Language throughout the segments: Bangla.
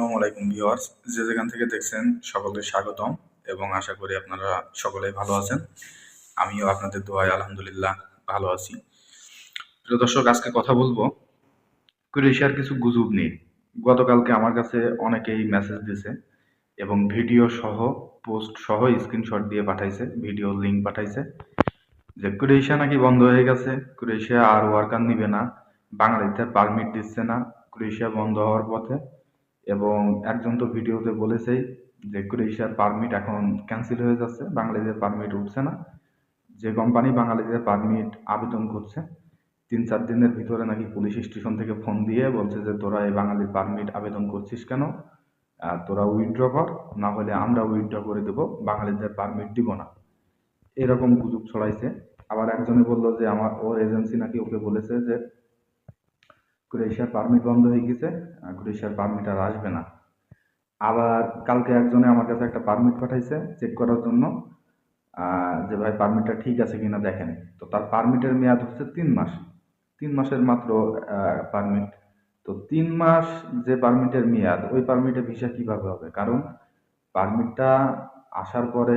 আসসালামু আলাইকুম ভিউয়ার্স। যে যেখান থেকে দেখছেন, সকলকে স্বাগতম এবং আশা করি আপনারা সকলেই ভালো আছেন। আমিও আপনাদের দোয়ায় আলহামদুলিল্লাহ ভালো আছি। প্রিয় দর্শক, আজকে কথা বলব ক্রোয়েশিয়ার কিছু গুজব নিয়ে। গতকালকে আমার কাছে অনেকেই মেসেজ দিয়েছে এবং ভিডিও সহ পোস্ট সহ স্ক্রিনশট দিয়ে পাঠাইছে ভিডিও লিঙ্ক পাঠাইছে যে ক্রোয়েশিয়া নাকি বন্ধ হয়ে গেছে, ক্রোয়েশিয়া আর ওয়ার্কার নিবে না, বাংলাদেশের পারমিট দিচ্ছে না, ক্রোয়েশিয়া বন্ধ হওয়ার পথে এবং একজন তো ভিডিওতে বলেছেই যে ক্রোয়েশিয়ার পারমিট এখন ক্যান্সেল হয়ে যাচ্ছে, বাংলাদেশের পারমিট উঠছে না। যে কোম্পানি বাংলাদেশের পারমিট আবেদন করছে, তিন চার দিনের ভিতরে নাকি পুলিশ স্টেশন থেকে ফোন দিয়ে বলছে যে তোরা এই বাঙালির পারমিট আবেদন করছিস কেন? তোরা উইথড্র কর, না হলে আমরা উইথড্র করে দেবো, বাঙালিদের পারমিট দিব না। এরকম গুজব ছড়াইছে। আবার একজনে বলল যে আমার ওর এজেন্সি নাকি ওকে বলেছে যে ক্রোয়েশিয়ার পারমিট বন্ধ হয়ে গেছে ক্রোয়েশিয়ার পারমিট আর আসবে না। আবার কালকে একজনে আমার কাছে একটা পারমিট পাঠাইছে চেক করার জন্য যে ভাই পারমিটটা ঠিক আছে কিনা দেখেন। তো তার পারমিটের মেয়াদ হচ্ছে তিন মাস। তিন মাসের মাত্র পারমিট তো তিন মাস যে পারমিটের মেয়াদ, ওই পারমিটে ভিসা কীভাবে হবে? কারণ পারমিটটা আসার পরে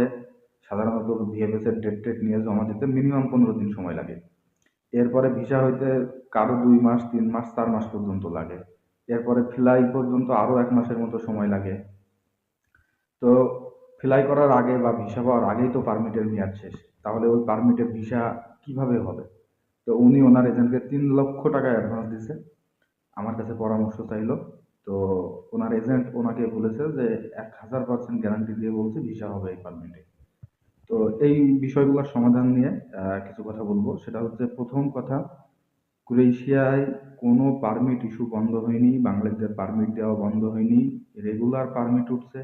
সাধারণত ভিএফএস এর ডেট টেট নিয়ে জমা দিতে মিনিমাম পনেরো দিন সময় লাগে। এরপরে ভিসা হইতে কারও দুই মাস, তিন মাস, চার মাস পর্যন্ত লাগে। এরপরে ফ্লাই পর্যন্ত আরও এক মাসের মতো সময় লাগে। তো ফ্লাই করার আগে বা ভিসা পাওয়ার আগেই তো পারমিটের মেয়াদ শেষ। তাহলে ওই পারমিটের ভিসা কীভাবে হবে? তো উনি ওনার এজেন্টকে তিন লক্ষ টাকা অ্যাডভান্স দিছে। আমার কাছে পরামর্শ চাইলো। তো ওনার এজেন্ট ওনাকে বলেছে যে, এক হাজার পার্সেন্ট গ্যারান্টি দিয়ে বলছে ভিসা হবে এই পারমিটে তো এই বিষয়গুলোর সমাধান নিয়ে কিছু কথা বলব। সেটা হচ্ছে প্রথম কথা, ক্রোয়েশিয়ায় কোনো পারমিট ইস্যু বন্ধ হয়নি, বাংলাদেশের পারমিট দেওয়া বন্ধ হয়নি, রেগুলার পারমিট উঠছে।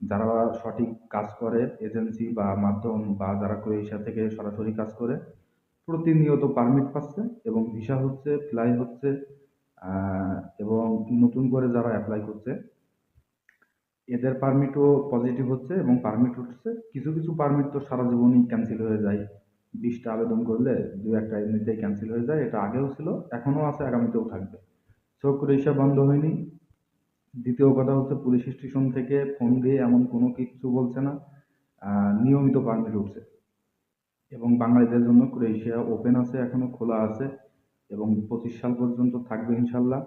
যারা সঠিক কাজ করে, এজেন্সি বা মাধ্যম বা যারা ক্রোয়েশিয়া থেকে সরাসরি কাজ করে, প্রতিনিয়ত পারমিট পাচ্ছে এবং ভিসা হচ্ছে ফ্লাই হচ্ছে এবং নতুন করে যারা অ্যাপ্লাই করছে এদের পারমিটও পজিটিভ হচ্ছে এবং পারমিট উঠছে। কিছু কিছু পারমিট তো সারা জীবনই ক্যান্সেল হয়ে যায়। বিশটা আবেদন করলে দু একটা এমনিতেই ক্যান্সেল হয়ে যায়। এটা আগেও ছিল, এখনও আছে, আগামীতেও থাকবে। সো ক্রোয়েশিয়া বন্ধ হয়নি। দ্বিতীয় কথা হচ্ছে পুলিশ স্টেশন থেকে ফোন দিয়ে এমন কোনো কিছু বলছে না। নিয়মিত পারমিট উঠছে। এবং বাঙালিদের জন্য ক্রোয়েশিয়া ওপেন আছে এখনও খোলা আছে। এবং পঁচিশ সাল পর্যন্ত থাকবে ইনশাল্লাহ।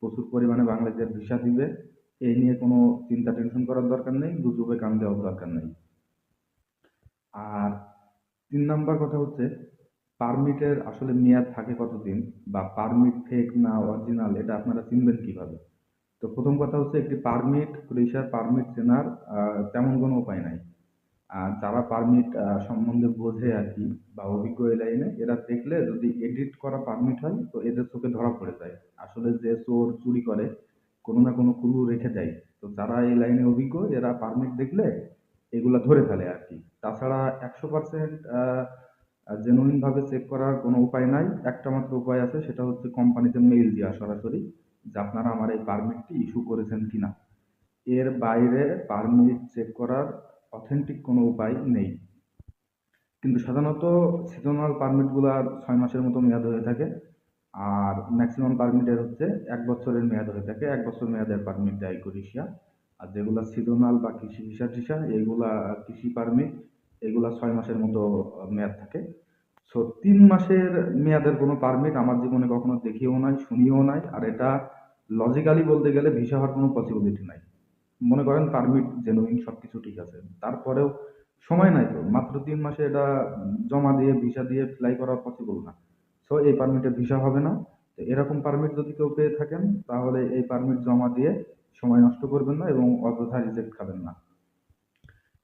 প্রচুর পরিমাণে বাংলাদেশের ভিসা দিবে। এই নিয়ে কোনো চিন্তা টেনশন করার দরকার নেই, গুজবে কান দেওয়ার দরকার নেই। আর তিন নাম্বার কথা হচ্ছে পারমিটের আসলে মেয়াদ থাকে কতদিন বা পারমিট ফেক না অরিজিনাল এটা আপনারা চিনবেন কীভাবে? তো প্রথম কথা হচ্ছে একটি পারমিট ক্রোয়েশিয়ার পারমিট চেনার তেমন কোনো উপায় নাই। আর যারা পারমিট সম্বন্ধে বোঝে আর কি বা অভিজ্ঞ এই লাইনে, এরা দেখলে যদি এডিট করা পারমিট হয়, তো এদের চোখে ধরা পড়ে যায়। আসলে যে চোর চুরি করে কোনো না কোনো ক্লু রেখে দেয়। তো যারা এই লাইনে অভিজ্ঞ, এরা পারমিট দেখলে এগুলা ধরে ফেলে আর কি। তাছাড়া একশো পার্সেন্ট জেনুইন ভাবে চেক করার কোনো উপায় নাই। একটা মাত্র উপায় আছে, সেটা হচ্ছে কোম্পানিতে মেইল দেওয়া সরাসরি যে আপনারা আমার এই পারমিটটি ইস্যু করেছেন কি না এর বাইরে পারমিট চেক করার অথেন্টিক কোনো উপায় নেই। কিন্তু সাধারণত সিজনাল পারমিটগুলার ছয় মাসের মতো মেয়াদ হয়ে থাকে। আর ম্যাক্সিমাম পারমিটের হচ্ছে এক বছরের মেয়াদ হয়ে থাকে। এক বছর মেয়াদের পারমিট দেয় ক্রোয়েশিয়া আর যেগুলো সিজনাল বা কৃষি ভিসা টিসা এইগুলা কৃষি পারমিট এগুলা ছয় মাসের মতো মেয়াদ থাকে। সো তিন মাসের মেয়াদের কোনো পারমিট আমার জীবনে কখনো দেখিও নাই, শুনিও নাই। আর এটা লজিক্যালি বলতে গেলে ভিসা হওয়ার কোনো পসিবিলিটি নাই। মনে করেন পারমিট জেনুইন সব কিছু ঠিক আছে। তারপরেও সময় নাই তো। মাত্র তিন মাসে এটা জমা দিয়ে ভিসা দিয়ে ফ্লাই করা পসিবল না। সো এই পারমিটে ভিসা হবে না। তো এরকম পারমিট যদি কেউ পেয়ে থাকেন, তাহলে এই পারমিট জমা দিয়ে সময় নষ্ট করবেন না এবং অযথা রিজেক্ট খাবেন না।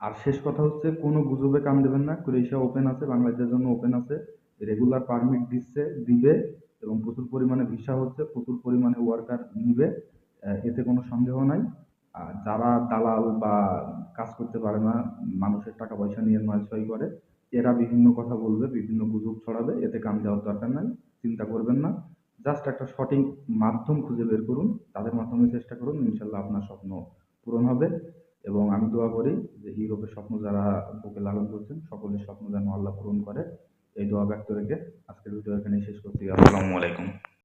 আর শেষ কথা হচ্ছে, কোনো গুজবে কান দেবেন না। ক্রোয়েশিয়া ওপেন আছে, বাংলাদেশের জন্য ওপেন আছে। রেগুলার পারমিট দিচ্ছে, দিবে এবং প্রচুর পরিমাণে ভিসা হচ্ছে, প্রচুর পরিমাণে ওয়ার্কার নিবে। এতে কোনো সন্দেহ নাই। আর যারা দালাল বা কাজ করতে পারে না, মানুষের টাকা পয়সা নিয়ে নয় ছয় করে এরা বিভিন্ন কথা বলবে, বিভিন্ন গুজব ছড়াবে, এতে কান যাওয়ার দরকার নাই, চিন্তা করবেন না। জাস্ট একটা সঠিক মাধ্যম খুঁজে বের করুন, তাদের মাধ্যমে চেষ্টা করুন, ইনশাল্লাহ আপনার স্বপ্ন পূরণ হবে। এবং আমি দোয়া করি যে ইউরোপের স্বপ্ন যারা বুকে লালন করছেন, সকলের স্বপ্ন যেন আল্লাহ পূরণ করে। এই দোয়া ব্যক্ত রেখে আজকের ভিডিও এখানে শেষ করছি। আসসালামু আলাইকুম।